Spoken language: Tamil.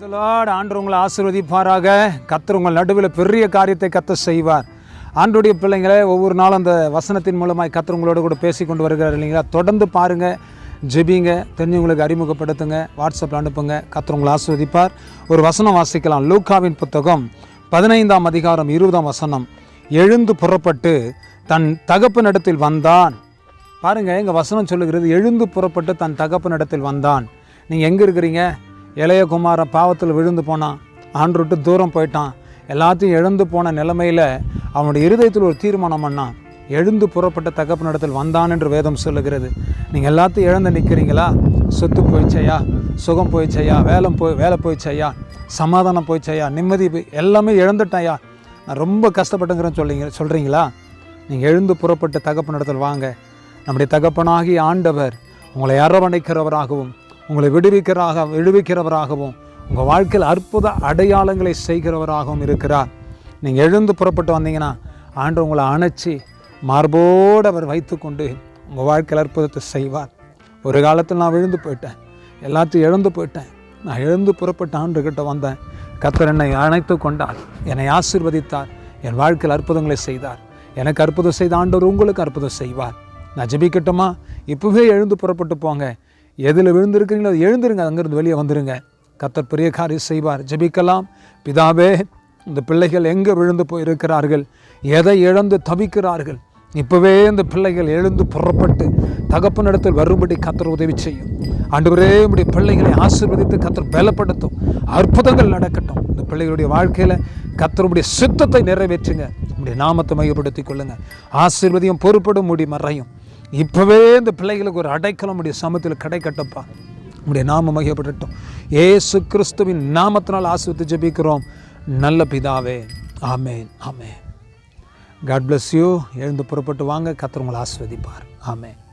சொல்லாட் ஆண்டு உங்களை ஆசீர்வதிப்பாராக. கத்தர் உங்கள் நடுவில் பெரிய காரியத்தை கத்த செய்வார். ஆண்டுடைய பிள்ளைங்களே ஒவ்வொரு நாளும் அந்த வசனத்தின் மூலமாக கத்தர் உங்களோட கூட பேசி கொண்டு வருகிறார் இல்லைங்களா? தொடர்ந்து பாருங்கள் ஜெபிங்க தெரிஞ்சவங்களுக்கு அறிமுகப்படுத்துங்க வாட்ஸ்அப்பில் அனுப்புங்க கத்தர் உங்களை ஆசீர்வதிப்பார். ஒரு வசனம் வாசிக்கலாம். லூக்காவின் புத்தகம் பதினைந்தாம் அதிகாரம் இருபதாம் வசனம். எழுந்து புறப்பட்டு தன் தகப்பனிடத்தில் வந்தான். பாருங்கள் எங்கள் வசனம் சொல்லுகிறது எழுந்து புறப்பட்டு தன் தகப்பனிடத்தில் வந்தான். நீங்கள் எங்கே இருக்கிறீங்க? இளையகுமாரன் பாவத்தில் விழுந்து போனான். ஆண்டு விட்டு தூரம் போயிட்டான். எல்லாத்தையும் எழுந்து போன நிலைமையில் அவனுடைய இருதயத்தில் ஒரு தீர்மானம் பண்ணான். எழுந்து புறப்பட்ட தகப்பனிடத்தில் வந்தான் என்று வேதம் சொல்லுகிறது. நீங்கள் எல்லாத்தையும் இழந்து நிற்கிறீங்களா சொத்து போயிச்சையா? சுகம் போயிச்சையா? வேலை போய் வேலை போயிச்சையா? சமாதானம் போயிச்சையா? நிம்மதி எல்லாமே இழந்துட்டாயா? நான் ரொம்ப கஷ்டப்பட்டுங்கிறேன்னு சொல்லிங்க சொல்கிறீங்களா நீங்கள் எழுந்து புறப்பட்ட தகப்பனிடத்தில் வாங்க. நம்முடைய தகப்பனாகி ஆண்டவர் உங்களை அரவணைக்கிறவராகவும் உங்களை விடுவிக்கிறாக விடுவிக்கிறவராகவும் உங்கள் வாழ்க்கையில் அற்புத அடையாளங்களை செய்கிறவராகவும் இருக்கிறார். நீங்கள் எழுந்து புறப்பட்டு வந்தீங்கன்னா ஆண்டு உங்களை அணைச்சி மார்போடு அவர் வைத்துக்கொண்டு உங்கள் வாழ்க்கையில் அற்புதத்தை செய்வார். ஒரு காலத்தில் நான் விழுந்து போயிட்டேன். எல்லாத்தையும் எழுந்து போயிட்டேன். நான் எழுந்து புறப்பட்ட ஆண்டுகிட்ட வந்தேன். கத்தர் என்னை அணைத்து கொண்டார். என்னை ஆசீர்வதித்தார். என் வாழ்க்கையில் அற்புதங்களை செய்தார். எனக்கு அற்புதம் செய்த ஆண்டவர் உங்களுக்கு அற்புதம் செய்வார். நான் ஜெபிக்கட்டுமா? இப்போவே எழுந்து புறப்பட்டு போங்க. எதில் விழுந்திருக்கிறீங்களோ அது எழுந்துருங்க அங்கேருந்து வெளியே வந்துருங்க. கத்தர் பெரிய காரியம் செய்வார். ஜெபிக்கலாம். பிதாவே இந்த பிள்ளைகள் எங்கே விழுந்து போயிருக்கிறார்கள்? எதை இழந்து தவிக்கிறார்கள்? இப்போவே இந்த பிள்ளைகள் எழுந்து புறப்பட்டு தகப்பனிடத்தில் வரும்படி கத்தர் உதவி செய்யும். ஆண்டவரே உடைய பிள்ளைகளை ஆசீர்வதித்து கத்தர் பலப்படுத்தும். அற்புதங்கள் நடக்கட்டும். இந்த பிள்ளைகளுடைய வாழ்க்கையில் கத்தருடைய சித்தத்தை நிறைவேற்றுங்க. உடைய நாமத்தை மையப்படுத்திக் கொள்ளுங்க. ஆசீர்வதியும் பொறுப்படும் முடி மறையும். இப்போவே இந்த பிள்ளைகளுக்கு ஒரு அடைக்கலம் உடைய சமத்தில் கடை கட்டப்பா. உடைய நாம மையப்படட்டும் ஏசு கிறிஸ்துவின் நாமத்தினால் ஆசிரித்து ஜெபிக்கிறோம். நல்ல பிதாவே. ஆமேன். ஆமேன். காட் பிளஸ் யூ எழுந்து புறப்பட்டு வாங்க. கத்தர் உங்களை ஆஸ்வதிப்பார் ஆமேன்.